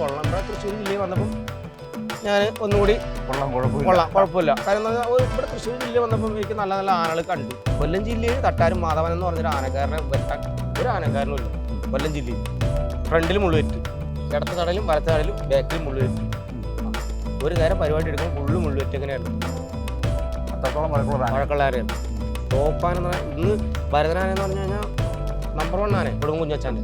കൊള്ളാം. ഇവിടെ തൃശ്ശൂർ ജില്ലയിൽ വന്നപ്പം ഞാൻ ഒന്നുകൂടി കൊള്ളാം കുഴപ്പമില്ല. കൊള്ളാം കുഴപ്പമില്ല. കാരണം എന്താ പറഞ്ഞാൽ ഇവിടെ തൃശ്ശൂർ ജില്ലയിൽ വന്നപ്പം എനിക്ക് നല്ല നല്ല ആനകൾ കണ്ടു. കൊല്ലം ജില്ലയിൽ തട്ടാരും മാധവൻ എന്ന് പറഞ്ഞൊരു ആനക്കാരനെ വെട്ടാൻ ഒരു ആനക്കാരനും ഇല്ല. കൊല്ലം ജില്ലയിൽ. ഫ്രണ്ടിൽ മുള്ളുവെറ്റ് ഇടത്ത് കടലും വലത്ത് കടലും ബാക്കിൽ മുള്ളുവെറ്റ് ഒരു നേരം പരിപാടി എടുക്കുമ്പോൾ ഫുള്ള് മുള്ളുവെറ്റ് എങ്ങനെയായിരുന്നു? അത്രത്തോളം വഴക്കുള്ള ആന. മഴക്കള്ളാരെയാണ് ടോപ്പാൻ എന്ന് പറഞ്ഞാൽ ഇന്ന് ഭരതനാനെന്ന് പറഞ്ഞു കഴിഞ്ഞാൽ നമ്പർ വൺ ആനെ കുടുംബം കുഞ്ഞച്ചാന്റെ.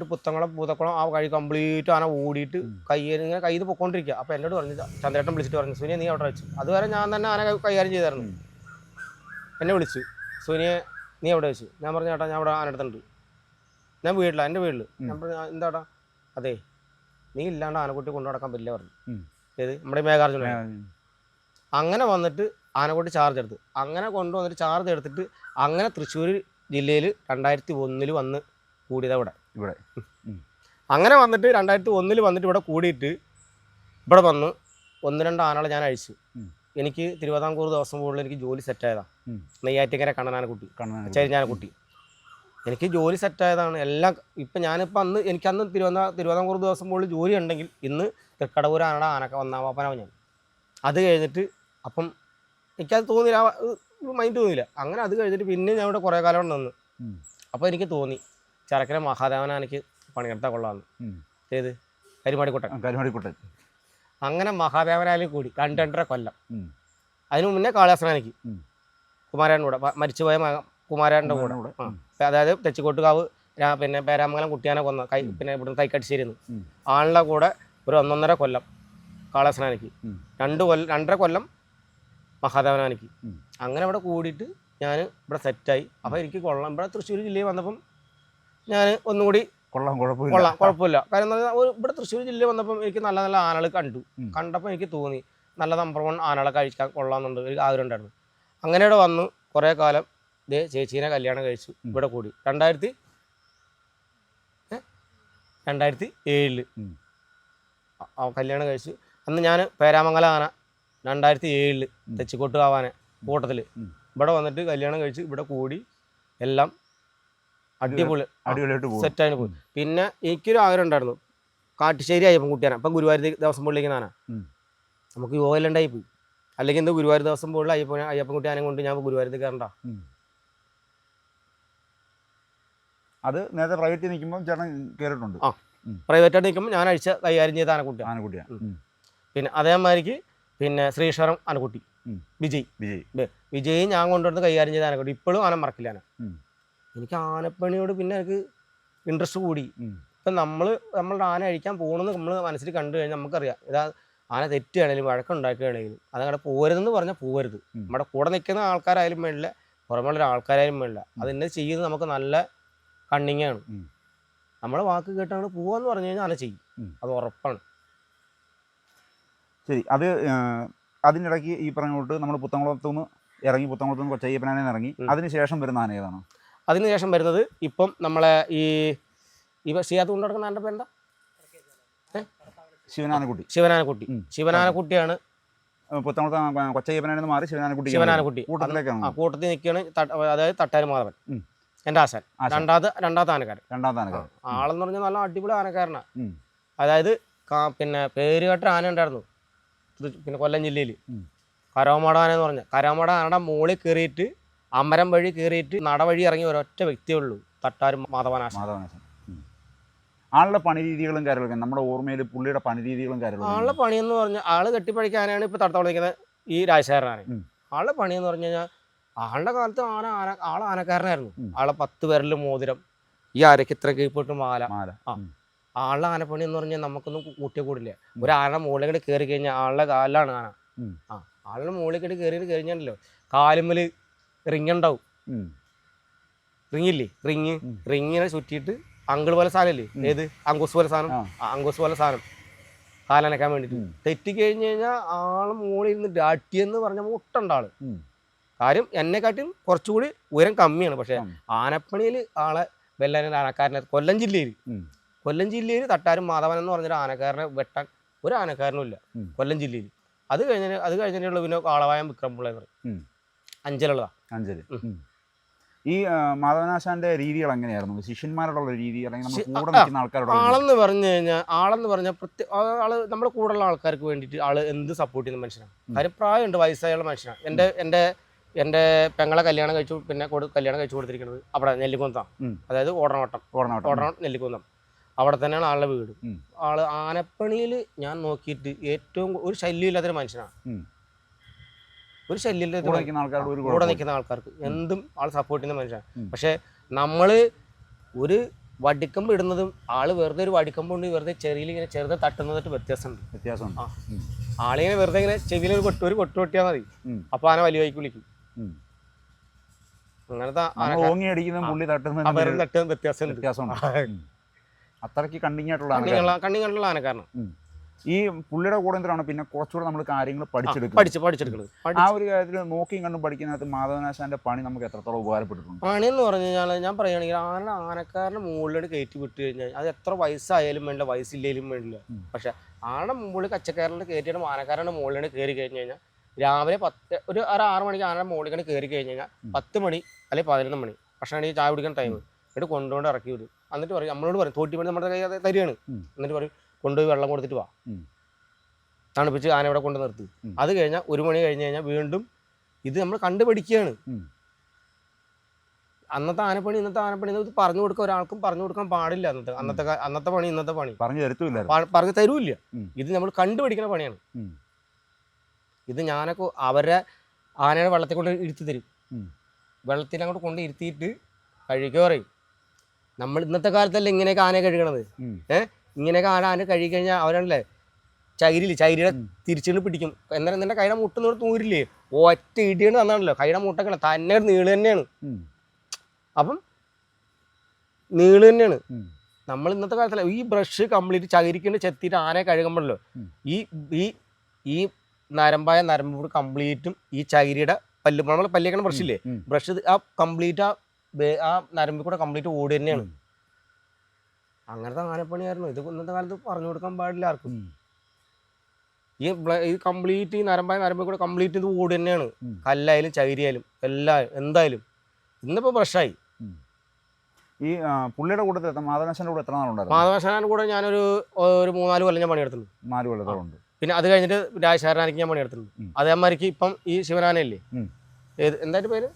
പോയിട്ട് പുത്തങ്കളം പൂതക്കുളം ആ കഴി കംപ്ലീറ്റ് ആന ഓടിയിട്ട് കയ്യിൽ ഇങ്ങനെ കയ്യിൽ പൊക്കോണ്ടിരിക്കുക അപ്പോൾ എന്നോട് പറഞ്ഞു ചന്ദ്രേട്ടൻ വിളിച്ചിട്ട് പറഞ്ഞു സുനിയെ നീ അവിടെ വെച്ചു. അതുവരെ ഞാൻ തന്നെ ആന കൈകാര്യം ചെയ്തായിരുന്നു. എന്നെ വിളിച്ചു സുനിയെ നീ എവിടെ വെച്ചു. ഞാൻ പറഞ്ഞു ചേട്ടാ ഞാൻ അവിടെ ആനടുത്തുണ്ട് ഞാൻ വീട്ടിലാണ് എന്റെ വീട്ടിൽ ഞാൻ പറഞ്ഞു "ആ, എന്താടാ? അതെ നീ ഇല്ലാണ്ട് ആനക്കുട്ടി കൊണ്ടു നടക്കാൻ പറ്റില്ല പറഞ്ഞു. ഏത്? നമ്മുടെ മേഘാർജുന. അങ്ങനെ വന്നിട്ട് ആനക്കുട്ടി ചാർജ് എടുത്ത്. അങ്ങനെ കൊണ്ടുവന്നിട്ട് ചാർജ് എടുത്തിട്ട് അങ്ങനെ തൃശ്ശൂർ ജില്ലയിൽ രണ്ടായിരത്തി ഒന്നിൽ വന്ന് കൂടിയതാ ഇവിടെ ഇവിടെ. അങ്ങനെ വന്നിട്ട് രണ്ടായിരത്തി ഒന്നിൽ വന്നിട്ട് ഇവിടെ കൂടിയിട്ട് ഇവിടെ വന്ന് ഒന്ന് രണ്ട് ആനകളെ ഞാൻ അഴിച്ചു. എനിക്ക് തിരുവിതാംകൂർ ദിവസം കൂടുതൽ എനിക്ക് ജോലി സെറ്റായതാണ്. നെയ്യാറ്റിക്കര കണ്ണനാനക്കുട്ടി. കണ്ണനാന ചരിഞ്ഞാനക്കുട്ടി. എനിക്ക് ജോലി സെറ്റായതാണ് എല്ലാം ഇപ്പം ഞാനിപ്പോൾ അന്ന് എനിക്കന്ന് തിരുവനന്ത തിരുവിതാംകൂർ ദിവസം കൂടുതൽ ജോലി ഉണ്ടെങ്കിൽ ഇന്ന് തൃക്കടവൂർ ആനയുടെ ആനക്ക വന്നാവാപ്പനാവും ഞാൻ. അത് കഴിഞ്ഞിട്ട് അപ്പം എനിക്കത് തോന്നിയില്ല. മൈൻഡ് തോന്നിയില്ല. അങ്ങനെ അത് കഴിഞ്ഞിട്ട് പിന്നെ ഞാൻ ഇവിടെ കുറേ കാലം നിന്ന്. അപ്പോൾ എനിക്ക് തോന്നി. ചരക്കര മഹാദേവനാനയ്ക്ക് പണിയെടുത്താൽ കൊള്ളാമെന്ന് ഉം. ഏത്? കരിമാടിക്കുട്ടൻ. കരുമാടിക്കുട്ടൻ. അങ്ങനെ മഹാദേവനായാലും കൂടി രണ്ട് രണ്ടര കൊല്ലം അതിനു മുന്നേ കാളിദാസനാനയ്ക്ക്. കുമാരന്റെ കൂടെ മരിച്ചുപോയ കുമാരന്റെ കൂടെ. അതായത് തെച്ചിക്കോട്ടുകാവ് പിന്നെ പേരാമംഗലം കുട്ടിയാനെ കൊന്ന കൈ പിന്നെ ഇവിടുന്ന് കൈക്കടിച്ചിരുന്നു. ആളുടെ കൂടെ ഒരു ഒന്നൊന്നര കൊല്ലം കാളാസനാനിക്ക്. രണ്ട് കൊല്ലം രണ്ടര കൊല്ലം മഹാദേവനാനിക്ക്. അങ്ങനെ ഇവിടെ കൂടിയിട്ട് ഞാൻ ഇവിടെ സെറ്റായി അപ്പോൾ എനിക്ക് കൊള്ളാം. ഇവിടെ തൃശ്ശൂർ ജില്ലയിൽ വന്നപ്പം ഞാൻ ഒന്നുകൂടി കൊള്ളാം കുഴപ്പമില്ല. കൊള്ളാം കുഴപ്പമില്ല. കാരണം ഒരു ഇവിടെ തൃശ്ശൂർ ജില്ലയിൽ വന്നപ്പോൾ എനിക്ക് നല്ല നല്ല ആനകൾ കണ്ടു. കണ്ടപ്പോൾ എനിക്ക് തോന്നി നല്ല നമ്പർ വൺ ആനകളെ കഴിക്കാൻ കൊള്ളാമെന്നുണ്ട് ഒരു ആഗ്രഹം ഉണ്ടായിരുന്നു. അങ്ങനെ ഇവിടെ വന്നു കുറേ കാലം ദേ ചേച്ചീനെ കല്യാണം കഴിച്ചു ഇവിടെ കൂടി. രണ്ടായിരത്തി? രണ്ടായിരത്തി ഏഴിൽ. കല്യാണം കഴിച്ചു. അന്ന് ഞാൻ പേരാമംഗല ആന രണ്ടായിരത്തി ഏഴിൽ തെച്ചിക്കോട്ട് ആവാന കൂട്ടത്തിൽ ഇവിടെ വന്നിട്ട് കല്യാണം കഴിച്ച് ഇവിടെ കൂടി എല്ലാം അടിപൊളി. അടിപൊളിയായിട്ട് പോകും. സെറ്റായിട്ട് പോയി പിന്നെ എനിക്കൊരു ആഗ്രഹം ഉണ്ടായിരുന്നു. കാട്ടുശ്ശേരി അയ്യപ്പൻ കുട്ടിയാണ്. അപ്പം ഗുരുവായൂർ ദിവസം പുള്ളിക്ക് നാനാ. നമുക്ക് യോഗയിലുണ്ടായി പോയി. അല്ലെങ്കിൽ എന്താ ഗുരുവായൂർ ദിവസം പോലുള്ള അയ്യപ്പൻ അയ്യപ്പൻ ആനെ കൊണ്ട് ഞാൻ ഗുരുവായൂർ കയറണ്ട. അത് നേരത്തെ പ്രൈവറ്റിൽ നിൽക്കുമ്പോൾ ചേട്ടൻ കയറിയിട്ടുണ്ട്. ആ. പ്രൈവറ്റായിട്ട് നിൽക്കുമ്പോൾ ഞാൻ അഴിച്ച കൈകാര്യം ചെയ്ത ആനക്കുട്ടി ആനക്കുട്ടിയാണ് പിന്നെ അതേമാതിരിക്ക് പിന്നെ ശ്രീശ്വരം ആനക്കുട്ടി. വിജയ്. വിജയ്. വിജയ് ഞാൻ കൊണ്ടുവന്ന് കൈകാര്യം ചെയ്ത ആനക്കുട്ടി. ഇപ്പോഴും ആന മറക്കില്ല ആന. എനിക്ക് ആനപ്പണിയോട് പിന്നെ എനിക്ക് ഇൻട്രസ്റ്റ് കൂടി. ഇപ്പം നമ്മൾ നമ്മളുടെ ആന അഴിക്കാൻ പോകണമെന്ന് നമ്മൾ മനസ്സിൽ കണ്ടു കഴിഞ്ഞാൽ നമുക്കറിയാം. ഇതാ ആന തെറ്റുകയാണെങ്കിലും വഴക്കുണ്ടാക്കുകയാണെങ്കിലും അതങ്ങടെ പോരുതെന്ന് പറഞ്ഞാൽ പോരുത്. നമ്മുടെ കൂടെ നിൽക്കുന്ന ആൾക്കാരായാലും വേണ്ടില്ല പുറമെയുള്ള ആൾക്കാരായാലും വേണ്ടില്ല അതിനെ ചെയ്യുന്നത് നമുക്ക് നല്ല കണ്ണിങ്ങാണ്. നമ്മളെ വാക്ക് കേട്ടാണ് പോവാന്ന് പറഞ്ഞു കഴിഞ്ഞാൽ ആന ചെയ്യും. അത് ഉറപ്പാണ്. ശരി അത് അതിനിടയ്ക്ക് ഈ പറഞ്ഞ തൊട്ട് നമ്മൾ പുത്തംകുളത്തുനിന്ന് ഇറങ്ങി പുത്തംകുളത്തുനിന്ന് കൊച്ചയ്യപ്പനാനെ ഇറങ്ങി അതിനുശേഷം ശേഷം വരുന്ന ആന ഏതാണ്? അതിനുശേഷം വരുന്നത് ഇപ്പം നമ്മളെ ഈ ഇവ ചെയ്യാത്ത കൊണ്ട് നടക്കുന്ന ആന്റെ പേരെന്താ? ശിവനാനക്കുട്ടി. ശിവനാനക്കുട്ടി. ശിവനാനക്കുട്ടിയാണ്. കൊച്ചയ്യപ്പനാണെന്ന് മാറി ശിവനാനക്കുട്ടി. ശിവനാനക്കുട്ടി കൂട്ടത്തിലേക്കാണ് ആ കൂട്ടത്തിൽ നിൽക്കുകയാണ് അതായത് തട്ടാരി മാധവൻ. എന്റെ ആശാൻ. രണ്ടാമത് രണ്ടാമത്തെ ആനക്കാരൻ. രണ്ടാമത്തെ ആനക്കാരൻ. ആളെന്ന് പറഞ്ഞാൽ നല്ല അടിപൊളി ആനക്കാരനാണ് അതായത് പിന്നെ പേര് കേട്ട ആന ഉണ്ടായിരുന്നു. പിന്നെ കൊല്ലം ജില്ലയിൽ. കരോമട ആന എന്ന് പറഞ്ഞ. കരോമട ആനയുടെ മുകളിൽ കയറിയിട്ട് അമരം വഴി കയറിയിട്ട് നടവഴി ഇറങ്ങിയ ഒരൊറ്റ വ്യക്തിയേ ഉള്ളൂ തട്ടാരും മാധവനാശ മാധവനാശൻ. ആളുടെ പണി രീതികളും കാര്യങ്ങളൊക്കെ നമ്മുടെ ഓർമ്മയിൽ പുള്ളിയുടെ പണി രീതികളും ആളുടെ പണി എന്ന് പറഞ്ഞാൽ ആൾ കെട്ടിപ്പഴിക്കാനാണ് ഇപ്പോൾ തടത്തോളിക്കുന്നത് ഈ രാജശേഖരനാണ്. ആളുടെ പണി എന്ന് പറഞ്ഞു കഴിഞ്ഞാൽ ആളുടെ കാലത്ത് ആന ആന ആൾ ആനക്കാരനായിരുന്നു. ആളെ പത്ത് പേരിൽ മോതിരം ഈ അരക്ക് ഇത്ര കീഴ്പോട്ട് മാല. മാല. ആ. ആളുടെ ആനപ്പണി എന്ന് പറഞ്ഞാൽ നമുക്കൊന്നും കൂട്ടിയ കൂടില്ല. ഒരു ആന മുകളിൽ കയറി കഴിഞ്ഞാൽ ആളുടെ കാലിലാണ് ആന. ആ ആളുടെ മുകളിൽ കയറി കഴിഞ്ഞാലല്ലോ കാലുമ്മൽ റിങ് ഉണ്ടാവും. റിങ് റിങ്ങില്ലേ റിങ് റിങ്ങിനെ ചുറ്റിയിട്ട് അങ്കിൾ പോലെ സാധനമില്ലേ. ഏത്? അങ്കോസ് പോലെ സാധനം. ആ, പോലെ സാധനം. കാലനക്കാൻ വേണ്ടിട്ട് തെറ്റി കഴിഞ്ഞു കഴിഞ്ഞാൽ ആൾ മുകളിൽ ഇരുന്ന് അട്ടിയെന്ന് പറഞ്ഞ മുട്ടണ്ട ആൾ. കാര്യം എന്നെക്കാട്ടിയും കുറച്ചുകൂടി ഉയരം കമ്മിയാണ്. പക്ഷെ. ആനപ്പണിയിൽ ആളെ വെല്ലാൻ ആനക്കാരനെ കൊല്ലം ജില്ലയിൽ. കൊല്ലം ജില്ലയിൽ തട്ടാരും മാധവൻ എന്ന് പറഞ്ഞൊരു ആനക്കാരനെ വെട്ടാൻ ഒരു ആനക്കാരനും ഇല്ല കൊല്ലം ജില്ലയിൽ. അത് കഴിഞ്ഞ അത് കഴിഞ്ഞിട്ടുള്ള പിന്നെ കാളവായം വിക്രമുള്ള എന്ന് പറയും ഉം. അഞ്ചലുള്ളതാ അഞ്ചൽ. ഈ മാധവനാശാന്റെ രീതികൾ എങ്ങനെയായിരുന്നു? ശിഷ്യന്മാരോടുള്ള രീതി അല്ലെങ്കിൽ കൂടെ നിൽക്കുന്ന? ആളെന്ന് പറഞ്ഞു കഴിഞ്ഞാൽ ആളെന്ന് പറഞ്ഞാൽ പ്രത്യേക ആൾ നമ്മുടെ കൂടെയുള്ള ആൾക്കാർക്ക് വേണ്ടിയിട്ട് ആൾ എന്ത് സപ്പോർട്ട് ചെയ്യുന്ന മനുഷ്യനാണ്. കാര്യം പ്രായമുണ്ട് വയസ്സായുള്ള മനുഷ്യനാണ്. എന്റെ എന്റെ എന്റെ പെങ്ങളെ കല്യാണം കഴിച്ചു പിന്നെ കല്യാണം കഴിച്ചു കൊടുത്തിരിക്കുന്നത് അവിടെ നെല്ലിക്കുന്താം. അതായത് ഓടനോട്ടം ഓടനോട്ടം ഓടനോട്ടം നെല്ലിക്കുന്നം അവിടെ തന്നെയാണ് ആളുടെ വീട്. ആൾ ആനപ്പണിയിൽ ഞാൻ നോക്കിയിട്ട് ഏറ്റവും ഒരു ശല്യമില്ലാത്തൊരു മനുഷ്യനാണ്. ഒരു ശല്യം കൂടെ നിൽക്കുന്ന ആൾക്കാരോട് ഒരു കൂടെ നിൽക്കുന്ന ആൾക്കാർക്ക്. എന്തും ആൾ സപ്പോർട്ട് ചെയ്യുന്ന മനുഷ്യനാണ് പക്ഷേ നമ്മൾ ഒരു വടിക്കമ്പ് ഇടുന്നതും ആൾ വെറുതെ ഒരു വടിക്കമ്പ് കൊണ്ട് വെറുതെ ചെറിയിൽ ഇങ്ങനെ ചെറുതെ തട്ടുന്നതായിട്ട് വ്യത്യാസമുണ്ട്. വ്യത്യാസമുണ്ട്. ആളിങ്ങനെ വെറുതെ ഇങ്ങനെ ചെവിയിൽ ഒരു കൊട്ടൊരു ഒരു കൊട്ട് കൊട്ടിയാൽ മതി. അപ്പൊ ആന വലിയ വൈക്ക് വിളിക്കും. അങ്ങനത്തെ നമ്മൾ ഓങ്ങി അടിക്കുന്നതും പുള്ളി തട്ടുന്നതും വെറുതെ തട്ടുന്ന വ്യത്യാസമുണ്ട്. അത്രയ്ക്ക് കണ്ണിങ്ങായിട്ടുള്ള കണ്ണിങ്ങായിട്ടുള്ള ആനക്കാരനാണ്. ഈ പുള്ളിയുടെ കൂടെ എന്തിനാണ് പിന്നെ കുറച്ചുകൂടെ നമ്മൾ കാര്യങ്ങൾ പഠിച്ചെടുക്കുന്നത്? പഠിച്ച് പഠിച്ചെടുക്കുന്നത് ആ ഒരു കാര്യത്തിൽ നോക്കിയും കണ്ടും പഠിക്കുന്നതിനകത്ത് മാധവനാശാന്റെ പണി നമുക്ക് എത്രത്തോളം ഉപകാരപ്പെട്ടിട്ടുണ്ട്? പണി എന്ന് പറഞ്ഞു കഴിഞ്ഞാൽ ഞാൻ പറയുകയാണെങ്കിൽ ആന ആനക്കാരന്റെ മുകളിലോട്ട് കയറ്റി വിട്ട് കഴിഞ്ഞാൽ അത് എത്ര വയസ്സായാലും വേണ്ട വയസ്സില്ലേലും വേണ്ടില്ല. പക്ഷെ ആന മുകളിൽ കച്ചക്കാരനെ കയറ്റിയിട്ട് ആനക്കാരന്റെ മുകളിലോട്ട് കയറി കഴിഞ്ഞു കഴിഞ്ഞാൽ രാവിലെ പത്ത് ഒരു ഒരു ആറ് മണിക്ക് ആനയുടെ മുകളിൽ കയറി കഴിഞ്ഞു കഴിഞ്ഞാൽ. പത്ത് മണി അല്ലെങ്കിൽ പതിനൊന്ന് മണി ഭക്ഷണം ചായ കുടിക്കാൻ ടൈം എന്നിട്ട് കൊണ്ടുകൊണ്ട് ഇറക്കി വിടും. എന്നിട്ട് പറയും നമ്മളോട് പറയും തോട്ടി പണി നമ്മുടെ കൈ തരികയാണ്. എന്നിട്ട് പറയും കൊണ്ടുപോയി വെള്ളം കൊടുത്തിട്ട് വാ. തണുപ്പിച്ച് ആന ഇവിടെ കൊണ്ട് നിർത്തി. അത് കഴിഞ്ഞാൽ ഒരു മണി കഴിഞ്ഞ് കഴിഞ്ഞാൽ വീണ്ടും ഇത് നമ്മൾ കണ്ടുപഠിക്കുകയാണ് ഉം. അന്നത്തെ ആനപ്പണി ഇന്നത്തെ ആനപ്പണി ഇത് പറഞ്ഞു കൊടുക്കാൻ ഒരാൾക്കും പറഞ്ഞു കൊടുക്കാൻ പാടില്ല അന്നത്തെ അന്നത്തെ അന്നത്തെ പണി ഇന്നത്തെ പണി. പറഞ്ഞു തരത്തില്ല പറഞ്ഞു തരൂല്ല. ഇത് നമ്മൾ കണ്ടുപിടിക്കുന്ന പണിയാണ്. ഇത് ഞാനൊക്കെ അവരെ ആനയുടെ വെള്ളത്തിൽ കൊണ്ട് ഇരുത്തി തരും. വെള്ളത്തിൽ അങ്ങോട്ട് കൊണ്ട് ഇരുത്തിയിട്ട് കഴിക്കുക പറയും. നമ്മൾ ഇന്നത്തെ കാലത്തല്ല ഇങ്ങനെയൊക്കെ ആനയെ കഴുകണത്? ഉം. ഇങ്ങനെയൊക്കെ കാണാൻ ആന കഴുകി കഴിഞ്ഞാൽ അവരാണല്ലേ ചകിരിൽ ചൈരിയുടെ തിരിച്ചുകൊണ്ട് പിടിക്കും. എന്നാലും നിന്റെ കൈയുടെ മുട്ടുന്നോട് തൂരില്ലേ? ഒറ്റ ഇടിയാണ് തന്നാണല്ലോ കൈയുടെ മുട്ടൊക്കെ തന്നെ ഒരു നീൾ തന്നെയാണ്. അപ്പം നീൾ തന്നെയാണ്. നമ്മൾ ഇന്നത്തെ കാലത്തല്ല ഈ ബ്രഷ് കംപ്ലീറ്റ് ചകിരിക്കൊണ്ട് ചെത്തിയിട്ട് ആനയെ കഴുകുമ്പോഴല്ലോ. ഈ ഈ ഈ നരമ്പായ നരമ്പ് കൂടി കംപ്ലീറ്റും ഈ ചകിരിയുടെ പല്ല് നമ്മൾ പല്ലിക്കണ ബ്രഷ് ഇല്ലേ? ബ്രഷ് ആ കംപ്ലീറ്റ് ആ ആ നരമ്പിൽ കൂടെ കംപ്ലീറ്റ് ഓടി തന്നെയാണ്. അങ്ങനത്തെ ആനപ്പണിയായിരുന്നു ഇത് ഇന്നത്തെ കാലത്ത് പറഞ്ഞു കൊടുക്കാൻ പാടില്ല ആർക്കും. ഈ ഇത് ഈ കംപ്ലീറ്റ് ഈ നരമ്പായ നരമ്പിൽ കൂടെ കംപ്ലീറ്റ് ഇത് ഓടി തന്നെയാണ്. കല്ലായാലും ചകിരിയായാലും എല്ലാ എന്തായാലും. ഇന്നിപ്പോൾ ഫ്രഷായി ഈ പുള്ളിയുടെ കൂടെ മാധവനാശാന്റെ കൂടെ എത്ര നാളുണ്ടായിരുന്നു? മാധവശാനാൻ കൂടെ ഞാനൊരു ഒരു മൂന്നാൽ കൊല്ലം ഞാൻ പണിയെടുത്തിട്ടുണ്ട്. നാല് കൊല്ലത്തോളം പിന്നെ അത് കഴിഞ്ഞിട്ട് രാജശാരനാനയ്ക്ക് ഞാൻ പണിയെടുത്തിട്ടുണ്ട്. ഉം. അതേമാതിരിക്ക് ഇപ്പം ഈ ശിവനാനയല്ലേ. ഏത് എന്തായിട്ട് പേര്?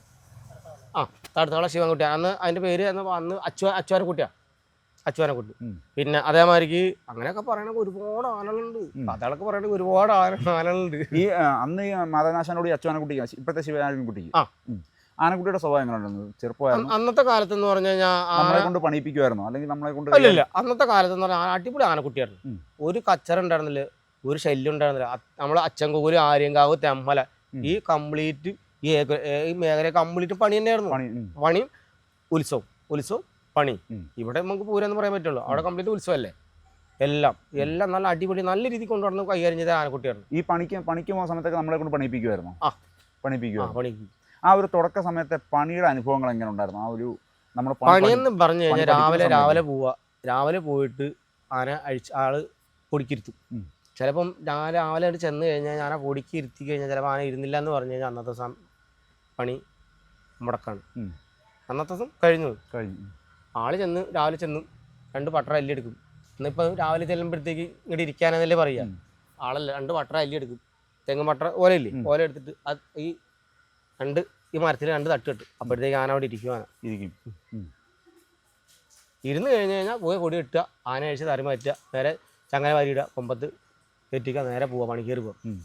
ആ തടുത്തോളം ശിവൻകുട്ടിയാണ് അന്ന് അതിന്റെ പേര് എന്ന് അന്ന് അച്ചു അച്ചുവാനക്കുട്ടിയാ അച്ചുവാനക്കുട്ടി ഉം. പിന്നെ അതേമാതിരിക്ക് അങ്ങനെയൊക്കെ പറയണ ഒരുപാട് ആനകളുണ്ട്. അതൊക്കെ കഥകളൊക്കെ പറയണ ഒരുപാട് ആന ആനകളുണ്ട്. ഈ അന്ന് ഈ മാധവനാശാനോട് ഈ അച്ഛനാനക്കുട്ടി ഇപ്പോഴത്തെ ശിവനാനക്കുട്ടിക്ക് ആ. ആനക്കുട്ടിയുടെ സ്വഭാവം എങ്ങനെ ഉണ്ടായിരുന്നു ചെറുപ്പമായിരുന്നു അന്നത്തെ കാലത്ത് എന്ന് പറഞ്ഞു കഴിഞ്ഞാൽ നമ്മളെ കൊണ്ട് പണിയിപ്പിക്കുമായിരുന്നു അല്ലെങ്കിൽ നമ്മളെ കൊണ്ട് ഇല്ല അന്നത്തെ കാലത്ത് എന്ന് പറഞ്ഞാൽ അടിപൊളി ആനക്കുട്ടിയായിരുന്നു. ഒരു കച്ചറ ഉണ്ടായിരുന്നില്ല ഒരു ശല്യം ഉണ്ടായിരുന്നില്ല. നമ്മളെ അച്ചൻകോൽ ആര്യങ്കാവ് തെമ്മല ഈ കംപ്ലീറ്റ് ഈ മേഖല കംപ്ലീറ്റ് പണി തന്നെയായിരുന്നു. പണി പണിയും ഉത്സവം ഉത്സവം പണി. ഇവിടെ നമുക്ക് പൂരം എന്ന് പറയാൻ പറ്റുള്ളൂ. അവിടെ കംപ്ലീറ്റ് ഉത്സവമല്ലേ എല്ലാം. എല്ലാം നല്ല അടിപൊളി നല്ല രീതിക്ക് കൊണ്ടുവന്ന് കൈകാര്യം ചെയ്ത ആനക്കുട്ടിയാണ് ഈ പണിക്ക് പണിക്ക് പോകുന്ന സമയത്തൊക്കെ നമ്മളെ കൊണ്ട് പണിപ്പിക്കുമായിരുന്നു ആ. പണിപ്പിക്കുക ആ ഒരു തുടക്ക സമയത്തെ പണിയുടെ അനുഭവങ്ങൾ എങ്ങനെ ഉണ്ടായിരുന്നു? ആ ഒരു നമ്മുടെ പണിയെന്ന് പറഞ്ഞു കഴിഞ്ഞാൽ രാവിലെ രാവിലെ പോവുക രാവിലെ പോയിട്ട് ആന അഴിച്ച് ആൾ പൊടിക്കിരുത്തും. ചിലപ്പം ഞാൻ രാവിലെ അവിടെ ചെന്ന് കഴിഞ്ഞാൽ ഞാൻ ആ പൊടിക്ക് ഇരുത്തി കഴിഞ്ഞാൽ ചിലപ്പോൾ ആന ഇരുന്നില്ല എന്ന് പറഞ്ഞു കഴിഞ്ഞാൽ അന്നത്തെ ദിവസം പണി മുടക്കാണ്. അന്നത്തെ ദിവസം കഴിഞ്ഞു. കഴിഞ്ഞു. ആൾ ചെന്ന് രാവിലെ ചെന്ന്. രണ്ട് പട്ടറ അല്ലി എടുക്കും. എന്നിപ്പോൾ രാവിലെ ചെല്ലുമ്പോഴത്തേക്ക് ഇങ്ങോട്ട് ഇരിക്കാനെന്നല്ലേ പറയുക ആളല്ല രണ്ട് പട്ടറ അല്ലി എടുക്കും. തെങ്ങ് പട്ടറ ഓലയില്ലേ. ഓല എടുത്തിട്ട് അത് ഈ രണ്ട് ഈ മരത്തിൽ രണ്ട് തട്ട് കെട്ടും. അപ്പോഴത്തേക്ക് ആന അവിടെ ഇരിക്കുവാണ് ഇരിക്കും. ഇരുന്ന് കഴിഞ്ഞ് കഴിഞ്ഞാൽ പോയി കൊടി ഇട്ടുക ആന അഴിച്ച് തറി മാറ്റുക നേരെ ചങ്ങല വാരിയിടുക കൊമ്പത്ത് കെറ്റിക്കുക നേരെ പോവുക പണി പോവുക ഉം.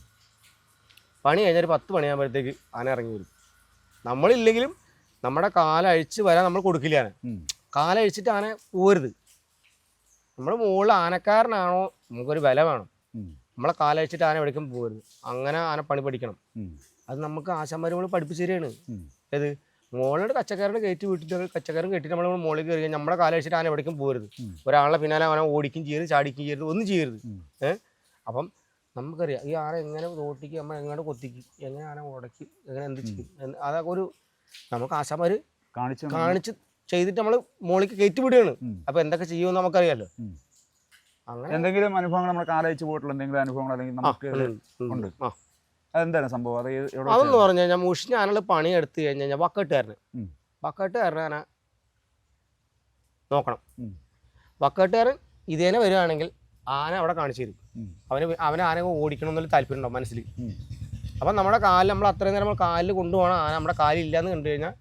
പണി കഴിഞ്ഞാൽ ഒരു പത്ത് മണിയാകുമ്പോഴത്തേക്ക് ആന ഇറങ്ങി വരും. നമ്മളില്ലെങ്കിലും നമ്മുടെ കാലഴിച്ച് വരാൻ നമ്മൾ കൊടുക്കില്ല ആന. കാലഴിച്ചിട്ട് ആന പോരുത് നമ്മൾ മുകളിൽ ആനക്കാരനാണോ നമുക്കൊരു വില വേണം. നമ്മളെ കാലഴിച്ചിട്ട് ആന എവിടേക്കും പോരുത്. അങ്ങനെ ആന പണി പഠിക്കണം. അത് നമുക്ക് ആശാന്മാർ പഠിപ്പിച്ചു തരികയാണ്. ഏത്? മുകളിലോട്ട് കച്ചക്കാരനെ കയറ്റി വിട്ടിട്ട് കച്ചക്കാരൻ കെട്ടിട്ട് നമ്മൾ മുകളിൽ കയറി കഴിഞ്ഞാൽ നമ്മുടെ കാലഴിച്ചിട്ട് ആന എവിടേക്കും പോരുത്. ഒരാളെ പിന്നാലെ അവനെ ഓടിക്കും ചെയ്യരുത് ചാടിക്കും ചെയ്യരുത് ഒന്നും ചെയ്യരുത്. ഏഹ് അപ്പം നമുക്കറിയാം ഈ ആന എങ്ങനെ തോട്ടിക്ക് നമ്മൾ എങ്ങനെ കൊത്തിക്കും എങ്ങനെ ആന ഉടക്കി എങ്ങനെ എന്ത് ചെയ്യും അതൊക്കെ ഒരു നമുക്ക് ആശാന്മാർ കാണിച്ചു. കാണിച്ച് ചെയ്തിട്ട് നമ്മൾ മോളിക്ക് കയറ്റി വിടുകയാണ് അപ്പൊ എന്തൊക്കെ ചെയ്യുമെന്ന് നമുക്കറിയാലോ. അങ്ങനെ എന്തെങ്കിലും അനുഭവങ്ങൾ നമ്മൾ കാലയച്ച് പോയിട്ടുള്ള എന്തെങ്കിലും അനുഭവങ്ങൾ അല്ലെങ്കിൽ നമുക്ക് ഉണ്ട്, ഉണ്ട്. ഉണ്ട്. അതെന്താണ് സംഭവം അത് അതെന്ന്? പറഞ്ഞു കഴിഞ്ഞാൽ മുഷിഞ്ഞ ആനകൾ പണി എടുത്ത് കഴിഞ്ഞ് കഴിഞ്ഞാൽ വക്കട്ടുകാരന് ഉം. വക്കട്ടുകാരനെ ആന നോക്കണം. വക്കട്ടുകാരൻ ഇതേനെ വരികയാണെങ്കിൽ ആന അവിടെ കാണിച്ചു തരും. അവന് അവന് ആന ഓടിക്കണം എന്നുള്ള താല്പര്യം ഉണ്ടാവും മനസ്സിൽ. അപ്പം നമ്മുടെ കാലിൽ നമ്മൾ അത്രയും നേരം നമ്മൾ കാലിൽ കൊണ്ടുപോകണം ആന നമ്മുടെ കാലിൽ ഇല്ലയെന്ന് കണ്ടു കഴിഞ്ഞാൽ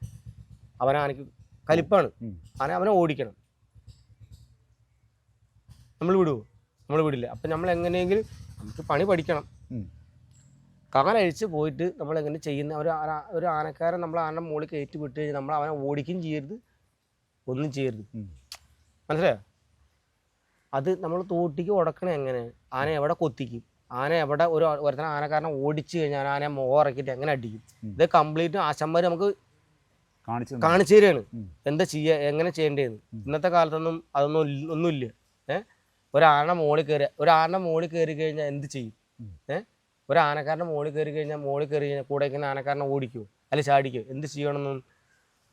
അവൻ ആനയ്ക്ക് കലിപ്പാണ്. അങ്ങനെ ആന അവനെ ഓടിക്കണം. നമ്മൾ വിടുവോ നമ്മൾ വിടില്ല. അപ്പം നമ്മൾ എങ്ങനെയെങ്കിലും നമുക്ക് പണി പഠിക്കണം. കാലഴിച്ച് പോയിട്ട് നമ്മൾ എങ്ങനെ ചെയ്യുന്ന ഒരു ഒരു ആനക്കാരൻ നമ്മൾ ആന മുകളിൽ കയറ്റി വിട്ട് കഴിഞ്ഞാൽ നമ്മൾ അവനെ ഓടിക്കുകയും ചെയ്യരുത്. ഒന്നും ചെയ്യരുത്. മനസ്സിലായോ? അത് നമ്മൾ തോട്ടിക്ക് ഉടക്കണ എങ്ങനെ? ആന എവിടെ കൊത്തിക്കും? ആന എവിടെ ഒരു ഒരുത്തന ആനക്കാരനെ ഓടിച്ചു കഴിഞ്ഞാൽ ആനയെ മോറക്കിട്ട് എങ്ങനെ അടിക്കും? ഇത് കംപ്ലീറ്റ് ആശന്മാർ നമുക്ക് കാണിച്ചു തരികയാണ്. എന്താ ചെയ്യുക എങ്ങനെ ചെയ്യേണ്ടതെന്ന് ഇന്നത്തെ കാലത്തൊന്നും അതൊന്നും ഒന്നുമില്ല. ഏഹ് ഒരാന മോളിൽ മുകളിൽ കയറി ഒരു ആന മുകളിൽ കയറി കഴിഞ്ഞാൽ എന്ത് ചെയ്യും? ഏഹ് ഒരു ആനക്കാരന്റെ മോളിൽ കയറി കഴിഞ്ഞാൽ മോളിൽ കയറി കഴിഞ്ഞാൽ കൂടെ ഇങ്ങനെ ആനക്കാരനെ ഓടിക്കുമോ അല്ലെ ചാടിക്കോ? എന്ത് ചെയ്യണമെന്നും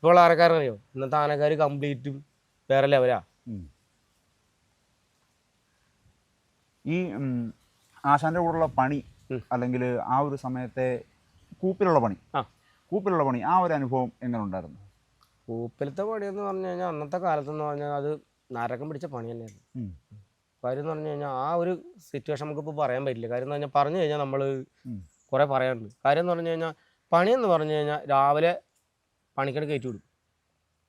ഇപ്പോൾ ആനക്കാരനറിയോ? ഇന്നത്തെ ആനക്കാർ കംപ്ലീറ്റും വേറെ ലെവലാ ഉം. ഈ ആശാന്റെ ആശാന്റെ കൂടെയുള്ള പണി അല്ലെങ്കിൽ ആ ഒരു സമയത്തെ കൂപ്പിലുള്ള പണി ആ. കൂപ്പിലുള്ള പണി ആ ഒരു അനുഭവം എങ്ങനെ ഉണ്ടായിരുന്നു? പണി പണിയെന്ന് പറഞ്ഞു കഴിഞ്ഞാൽ അന്നത്തെ കാലത്തെന്ന് പറഞ്ഞാൽ അത് നരകം പിടിച്ച പണി തന്നെയായിരുന്നു. കാര്യം എന്ന് പറഞ്ഞു കഴിഞ്ഞാൽ ആ ഒരു സിറ്റുവേഷൻ നമുക്കിപ്പോൾ പറയാൻ പറ്റില്ല. കാര്യം എന്ന് പറഞ്ഞാൽ പറഞ്ഞു കഴിഞ്ഞാൽ നമ്മൾ. കുറേ പറയാനുണ്ട്. കാര്യം എന്ന് പറഞ്ഞു കഴിഞ്ഞാൽ പണിയെന്ന് പറഞ്ഞു കഴിഞ്ഞാൽ രാവിലെ പണിക്കട് കയറ്റി വിടും.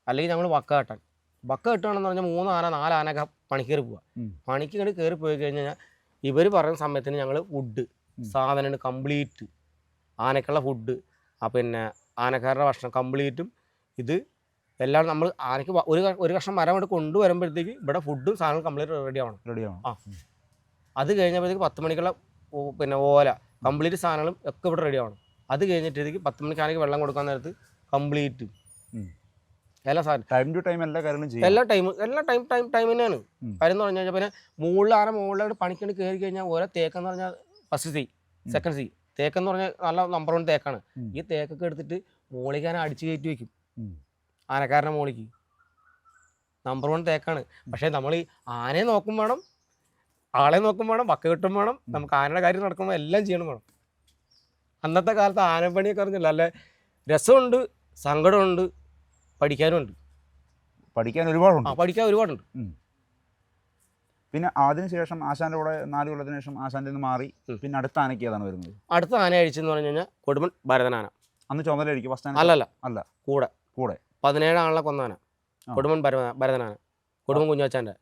അല്ലെങ്കിൽ ഞങ്ങൾ വക്ക കെട്ടാൻ. വക്ക കെട്ടുകയാണെന്ന് പറഞ്ഞാൽ മൂന്ന് ആന നാല് ആനൊക്കെ പണിക്കേറി പോവുക. പണിക്ക് ഇങ്ങോട്ട് കയറി പോയി കഴിഞ്ഞാൽ ഇവർ പറയുന്ന സമയത്തിന് ഞങ്ങൾ ഫുഡ്. സാധനം കംപ്ലീറ്റ് ആനക്കുള്ള ഫുഡ് പിന്നെ ആനക്കാരുടെ ഭക്ഷണം കംപ്ലീറ്റും ഇത് എല്ലാം നമ്മൾ ആനയ്ക്ക് ഒരു ഒരു കഷ്ണം മരം ഇവിടെ കൊണ്ടുവരുമ്പോഴത്തേക്ക് ഇവിടെ ഫുഡും സാധനങ്ങളും കംപ്ലീറ്റ് റെഡി ആവണം. റെഡി ആവണം ആ. അത് കഴിഞ്ഞപ്പോഴത്തേക്ക് പത്ത് മണിക്കുള്ള പിന്നെ ഓല കംപ്ലീറ്റ് സാധനങ്ങളും ഒക്കെ ഇവിടെ റെഡി ആവണം. അത് കഴിഞ്ഞിട്ടേക്ക് പത്ത് മണിക്ക് ആനയ്ക്ക് വെള്ളം കൊടുക്കാൻ നേരത്ത് കംപ്ലീറ്റ് എല്ലാ സാധനം ടൈം ടു ടൈം എല്ലാ കാര്യങ്ങളും ചെയ്യും. എല്ലാ ടൈം എല്ലാ ടൈം ടൈം ടൈം തന്നെയാണ്. കാര്യം എന്ന് പറഞ്ഞു കഴിഞ്ഞാൽ പിന്നെ മുകളിൽ ആന മുകളിലോട്ട് പണിക്കണ്ട് കയറി കഴിഞ്ഞാൽ ഓരോ തേക്കെന്ന് പറഞ്ഞാൽ ഫസ്റ്റ് സി. സെക്കൻഡ് സി തേക്കെന്ന് പറഞ്ഞാൽ നല്ല നമ്പർ വൺ തേക്കാണ്. ഈ തേക്കൊക്കെ എടുത്തിട്ട് മുകളിലേക്ക് ആന അടിച്ച് കയറ്റി വെക്കും. ആനക്കാരനെ മോളിക്ക്. നമ്പർ വൺ തേക്കാണ്. പക്ഷേ നമ്മൾ ഈ ആനയെ നോക്കും വേണം ആളെ നോക്കും വേണം വക്ക കിട്ടും വേണം നമുക്ക് ആനയുടെ കാര്യം നടക്കുമ്പോൾ എല്ലാം ചെയ്യണം വേണം. അന്നത്തെ കാലത്ത് ആനപ്പണിയൊക്കെ അറിഞ്ഞില്ല? അല്ലെ രസമുണ്ട് സങ്കടമുണ്ട് പഠിക്കാനുമുണ്ട്. പഠിക്കാൻ ഒരുപാടുണ്ട്. പഠിക്കാൻ ഒരുപാടുണ്ട്. പിന്നെ അതിനുശേഷം ആശാന്റെ കൂടെ നാല് കൊല്ലത്തിന് ശേഷം ആശാന്റെ നിന്ന് മാറി പിന്നെ അടുത്ത ആനയ്ക്ക് ഏതാണ് വരുന്നത്? അടുത്ത ആന അഴിച്ചെന്ന് പറഞ്ഞു കഴിഞ്ഞാൽ കൊടുമൺ ഭരതനാന. അന്ന് ചുമതലയായിരിക്കും ഫസ്റ്റ് ആന? അല്ലല്ല. അല്ല. കൂടെ. കൂടെ. പതിനേഴാണല്ല കൊന്നാന. കൊടുമൻ കൊടുമൺ ഭരത ഭരതനാന. കൊടുമൺ കുഞ്ഞാച്ചാന്റെ.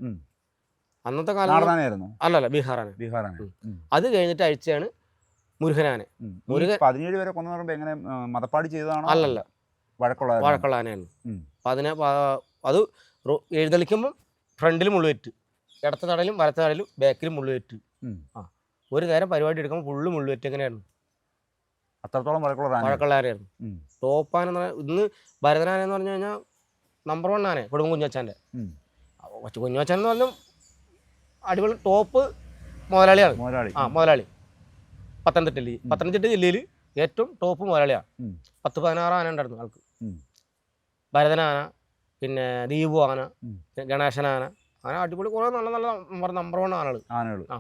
അന്നത്തെ കാലത്ത് അല്ലല്ല ബീഹാറാണ്. ബീഹാറാണ്. അത് കഴിഞ്ഞിട്ട് അഴിച്ചാണ് മുരുകനാന. മുരുകൻ- പതിനേഴ് പേരെ കൊന്നു പറയുമ്പോ എങ്ങനെ മതപ്പാടി ചെയ്തതാണോ? അല്ലല്ല. വഴക്കുള്ള വഴക്കുള്ള ആനയാണ്. പതിനെ അത് എഴുതളിക്കുമ്പോൾ ഫ്രണ്ടിലും ഫ്രണ്ടിൽ മുള്ളുവെറ്റ് ഇടത്ത നടലും വലത്ത നടലും ബാക്കിലും മുള്ളുവെറ്റ്. ആ. ഒരു നേരം പരിപാടി എടുക്കുമ്പോൾ ഫുള്ള് മുള്ളുവെറ്റ് എങ്ങനെയായിരുന്നു? അത്രത്തോളം വഴക്കുള്ള ആനയായിരുന്നു. പറഞ്ഞാൽ ഇന്ന് ഭരതനാന എന്ന് പറഞ്ഞു കഴിഞ്ഞാൽ നമ്പർ വൺ ആന കൊടുമ്പ് കുഞ്ഞാച്ചാന്റെ കുഞ്ഞച്ചാൻ എന്ന് പറഞ്ഞാൽ അടിപൊളി ടോപ്പ് മുതലാളിയാണ്. മുതലാളി. ആ മുതലാളി. പത്തനംതിട്ട ജില്ലയിൽ പത്തനംതിട്ട ജില്ലയിൽ ഏറ്റവും ടോപ്പ് മുതലാളിയാണ്. പത്ത് പതിനാറ് ആന ഉണ്ടായിരുന്നു ആൾക്ക്. ഭരതനാന പിന്നെ ദീപു ആന. ഗണേശനാന അങ്ങനെ അടിപൊളി കുറേ നല്ല നല്ല നമ്പർ വൺ ആനകൾ ആനകൾ ആ.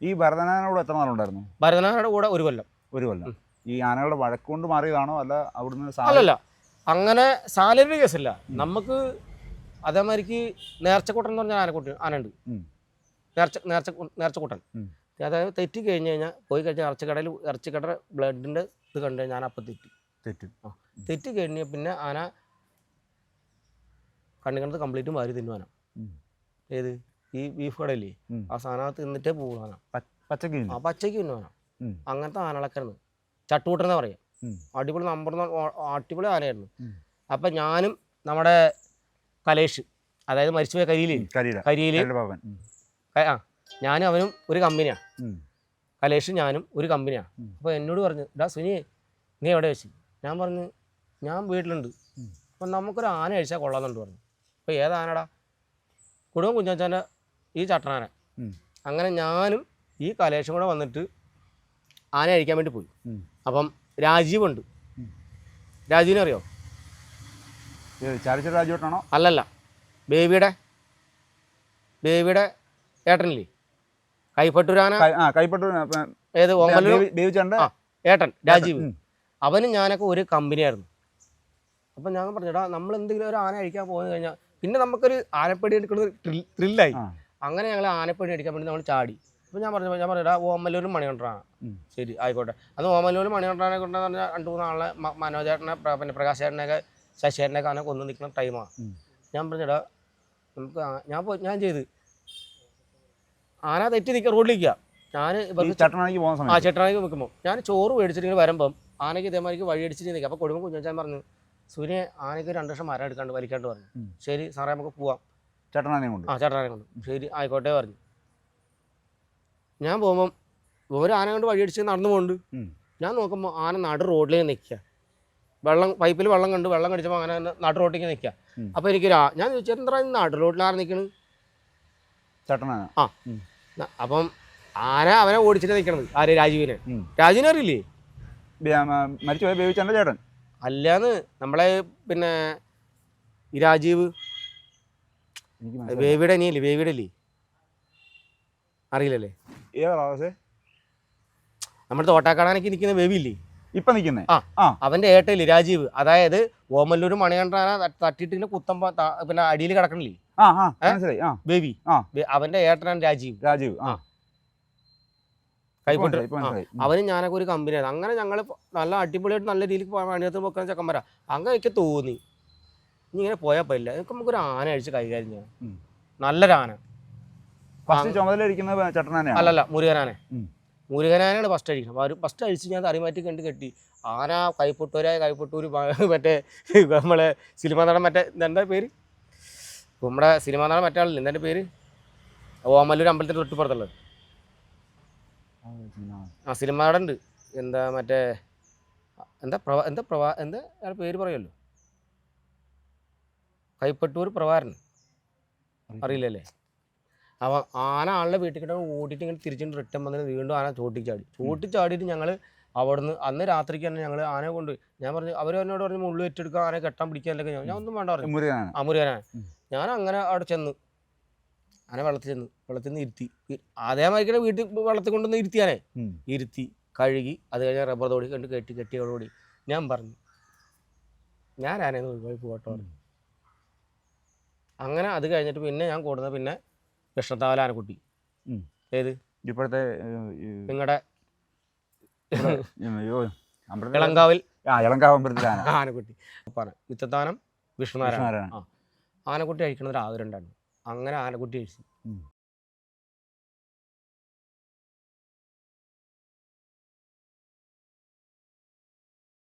ഈ ഭരതനാനോട് എത്ര നാളുണ്ടായിരുന്നു? ഭരതനാനയുടെ കൂടെ ഒരു കൊല്ലം. ഒരു കൊല്ലം. ഈ ആനകളുടെ വഴക്കുകൊണ്ട് മാറിയതാണോ അല്ല അവിടുന്ന് അല്ലല്ല. അങ്ങനെ സാലറി കേസല്ല. നമുക്ക് അതേമാതിരിക്ക് നേർച്ചക്കൂട്ടൻ എന്ന് പറഞ്ഞ ആനക്കൂട്ടി ആനയുണ്ട്. നേർച്ച നേർച്ച നേർച്ചക്കൂട്ടൻ. അതായത് തെറ്റി കഴിഞ്ഞ് കഴിഞ്ഞാൽ പോയി കഴിഞ്ഞാൽ ഇറച്ചിക്കടയിൽ ഇറച്ചിക്കട ബ്ലഡിന്റെ ഇത് കണ്ടു കഴിഞ്ഞാൽ ഞാൻ അപ്പം തെറ്റി. തെറ്റ്. തെറ്റി കഴിഞ്ഞ് പിന്നെ ആന കണ്ണി കണ്ടത് കംപ്ലീറ്റും വാരി തിന്നുവാനാണ്. ഏത്? ഈ ബീഫ് കടയില്ലേ? ആ സാധനത്ത് തിന്നിട്ടേ പോകുള്ളൂ ആന പ- പച്ചക്ക് ആ പച്ചക്ക് പച്ചയ്ക്ക് തിന്നുവാന. അങ്ങനത്തെ ആനകളൊക്കെ ആയിരുന്നു ചട്ടുകൂട്ടെന്ന് പറയാം. അടിപൊളി നമ്പർ അടിപൊളി ആനയായിരുന്നു. അപ്പൊ ഞാനും നമ്മുടെ കലേഷ് അതായത് മരിച്ചുപോയ കരിയിലേ കരിയിൽ. ആ ഞാനും അവനും ഒരു കമ്പനിയാണ് കലേഷ് ഞാനും ഒരു കമ്പനിയാണ് അപ്പൊ അപ്പോൾ എന്നോട് പറഞ്ഞു ഡാ സുനി നീ എവിടെ വെച്ച്? ഞാൻ പറഞ്ഞു ഞാൻ വീട്ടിലുണ്ട്. അപ്പൊ നമുക്കൊരു ആന അഴിച്ചാൽ കൊള്ളാമെന്നുണ്ട് പറഞ്ഞു. അപ്പോൾ ഏത് കുടുംബം കുഞ്ഞാച്ചാന്റെ ഈ ചട്ടനാന. അങ്ങനെ ഞാനും ഈ കലേഷും കൂടെ വന്നിട്ട് ആന അഴിക്കാൻ വേണ്ടി പോയി. അപ്പം രാജീവുണ്ട്. രാജീവിനെ അറിയോ? രാജുവേട്ടാണോ അല്ലല്ല. ബേബിയുടെ ബേബിയുടെ ഏട്ടനില്ലേ? കൈപ്പട്ടൂരാന? ഏത് ഏട്ടൻ രാജീവ്. അവന് ഞാനൊക്കെ ഒരു കമ്പനിയായിരുന്നു. അപ്പം ഞാൻ പറഞ്ഞടാ നമ്മൾ എന്തെങ്കിലും ഒരു ആന അഴിക്കാൻ പോയി കഴിഞ്ഞാൽ പിന്നെ നമുക്കൊരു ആനപ്പടി എടുക്കുന്നത് ത്രില്ലായി. അങ്ങനെ ഞങ്ങൾ ആനപ്പടി അടിക്കാൻ വേണ്ടി നമ്മൾ ചാടി. അപ്പൊ ഞാൻ പറഞ്ഞു ഞാൻ പറഞ്ഞാ ഓമല്ലൂർ മണികണ്ഠനാണ്. കൊണ്ടാണ് ശരി ആയിക്കോട്ടെ. അന്ന് ഓമല്ലൂർ മണികണ്ഠനെ കൊണ്ടെന്ന് പറഞ്ഞാൽ രണ്ട് മൂന്നാളെ മനോജേട്ടനെ പിന്നെ പ്രകാശേട്ടനെയൊക്കെ ശശിയേട്ടനെയൊക്കെ അങ്ങനെ കൊന്നു നിൽക്കുന്ന ടൈമാണ് ഞാൻ പറഞ്ഞടാ നമുക്ക് ഞാൻ പോയി ഞാൻ ചെയ്ത്. ആന തെറ്റി നിൽക്കുക റോഡിൽ നിൽക്കുക ഞാൻ ആ ചേട്ടനാണെങ്കിൽ നിൽക്കുമ്പോൾ ഞാൻ ചോറ് മേടിച്ചിട്ട് ഇങ്ങനെ വരുമ്പം ആനയ്ക്ക് ഇതേമാതിരിക്ക് വഴി അടിച്ചിട്ട് നിൽക്കുക അപ്പോൾ കൊടുക്കുമ്പോൾ കുഞ്ഞാൻ പറഞ്ഞു സൂര്യ ആനയ്ക്ക് രണ്ട് ലക്ഷം മരം എടുക്കാണ്ട് വലിക്കാണ്ട് പറഞ്ഞു. ശരി സാറേ നമുക്ക് പോവാം. ചേട്ടനാനെ കൊണ്ട്? ആ ചേട്ടനാനെ കൊണ്ട്. ശരി ആയിക്കോട്ടെ പറഞ്ഞു. ഞാൻ പോകുമ്പം ഒരു ആന കൊണ്ട് വഴിയടിച്ച് നടന്നു പോകുന്നുണ്ട് ഞാൻ നോക്കുമ്പോൾ ആന നാട് റോഡിലേക്ക് നിൽക്കുക വെള്ളം പൈപ്പിൽ വെള്ളം കണ്ട് വെള്ളം കടിച്ചപ്പോൾ അങ്ങനെ നടു റോഡിലേക്ക് നിൽക്കുക. അപ്പോൾ എനിക്കൊരു ഞാൻ ചോദിച്ചു എന്താ നടു റോഡിൽ ആന നിൽക്കണ് ചട്ടനാന ആ. അപ്പം ആന അവനെ ഓടിച്ചിട്ട് നിൽക്കണത് ആര്? രാജീവിനെ. രാജുവിനെ രാജീവിനെ അറിയില്ലേ? മരിച്ചുപോയ ബേബിച്ചാന്റെ ചേട്ടൻ. അല്ലാന്ന് നമ്മളെ പിന്നെ ഈ രാജീവ്. വേവിയുടെ. ബേബിയുടെ അനിയല്ലേ? ബേബിയുടെ അല്ലേ? അറിയില്ലല്ലേ? നമ്മുടെ തോട്ടാക്കാടാനൊക്കെ നിൽക്കുന്ന ബേബി ഇല്ലേ? ഇപ്പൊ നിൽക്കുന്നേ? ആ. അവന്റെ ഏട്ടല്ലേ രാജീവ്? അതായത് ഓമല്ലൂർ മണികണ്ഠാന തട്ടിട്ട് കുത്തം പിന്നെ അടിയിൽ കിടക്കണില്ലേ? ബേബി അവന്റെ ഏട്ടനാണ് രാജീവ്. രാജീവ്. ആ. കൈപ്പൊട്ട്. അവനും ഞാനൊക്കെ ഒരു കമ്പനിയാണ് അങ്ങനെ ഞങ്ങൾ നല്ല അടിപൊളിയായിട്ട് നല്ല രീതിയിൽ പണിയത്ത് പൊക്കുന്ന ചെക്കന്മാരാ. അങ്ങനെ എനിക്ക് തോന്നി. ഇനി ഇങ്ങനെ പോയാൽ പറ്റില്ല. എനിക്ക് നമുക്കൊരു ആന അഴിച്ച് കൈകാര്യം ചെയ്യാം നല്ലൊരാന നല്ലൊരു ആന. അല്ലല്ല മുരുകനാനെ. മുരുകനാനാണ് ഫസ്റ്റ് അഴിക്കുന്നത് അപ്പോൾ ഫസ്റ്റ് അഴിച്ച് ഞാൻ തറിമാറ്റി കണ്ട് കെട്ടി. ആന കൈപ്പൊട്ടൂരായ കൈപ്പൊട്ടൂര് മറ്റേ നമ്മളെ സിനിമാ നടൻ മറ്റേ എന്താ പേര്? നമ്മുടെ സിനിമാ നടൻ മറ്റേ ആളില്ലേ? എന്താ പേര്? ഓമല്ലൂർ അമ്പലത്തിന്റെ തൊട്ടുപുറത്തുള്ളത് ആ സിനിമ നടൻ ഉണ്ട് എന്താ മറ്റേ എന്താ പ്രഭ എന്താ പ്രഭാ എന്താ അയാൾ പേര് പറയുമല്ലോ കൈപ്പട്ടൂർ പ്രഭാരൻ അറിയില്ലല്ലേ? അവ ആന ആളുടെ വീട്ടിൽ കിട്ടാൻ ഓടിയിട്ട് ഇങ്ങനെ തിരിച്ചിട്ട് റിട്ടേൺ വന്നിട്ട് വീണ്ടും ആന ചോട്ടിച്ചാടി. ചോട്ടിച്ചാടിയിട്ട് ചോട്ടി ചാടിയിട്ട് ഞങ്ങൾ അവിടുന്ന് അന്ന് രാത്രിക്ക് തന്നെ ഞങ്ങൾ ആനയെ കൊണ്ട് ഞാൻ പറഞ്ഞു അവർ എന്നോട് പറഞ്ഞു മുള്ളു ഏറ്റെടുക്കുക ആന കെട്ടാൻ പിടിക്കാനൊക്കെ ഞാൻ ഒന്നും വേണ്ട പറഞ്ഞു. അമുരനാണ് അമുരുകനാണ് ഞാൻ അങ്ങനെ അവിടെ ചെന്ന് ആന വെള്ളത്തിൽ ചെന്ന് വെള്ളത്തിൽ നിന്ന് ഇരുത്തി. അതേമാതിരി വീട്ടിൽ വെള്ളത്തിൽ കൊണ്ടുവന്ന് ഇരുത്തിയാനേ? ഇരുത്തി കഴുകി അത് കഴിഞ്ഞാൽ റബ്ബർ തോടി കണ്ട് കെട്ടി കെട്ടിയോടുകൂടി ഞാൻ പറഞ്ഞു ഞാൻ ആനയെന്ന് ഒഴിവായി പോകട്ടോ പറഞ്ഞു അങ്ങനെ അത് കഴിഞ്ഞിട്ട് പിന്നെ ഞാൻ കൂടുന്നത് പിന്നെ കൃഷ്ണത്താവല ആനക്കുട്ടി. ഏത്? ഇപ്പോഴത്തെ നിങ്ങളുടെ ഇളങ്കാവിൽ. ആനക്കുട്ടി. പറഞ്ഞു വിത്തത്താനം വിഷ്ണുനാരായണ ആനക്കുട്ടി കഴിക്കുന്നത് രാവിലെ ഉണ്ടായിരുന്നു അങ്ങനെ ആനക്കുട്ടി.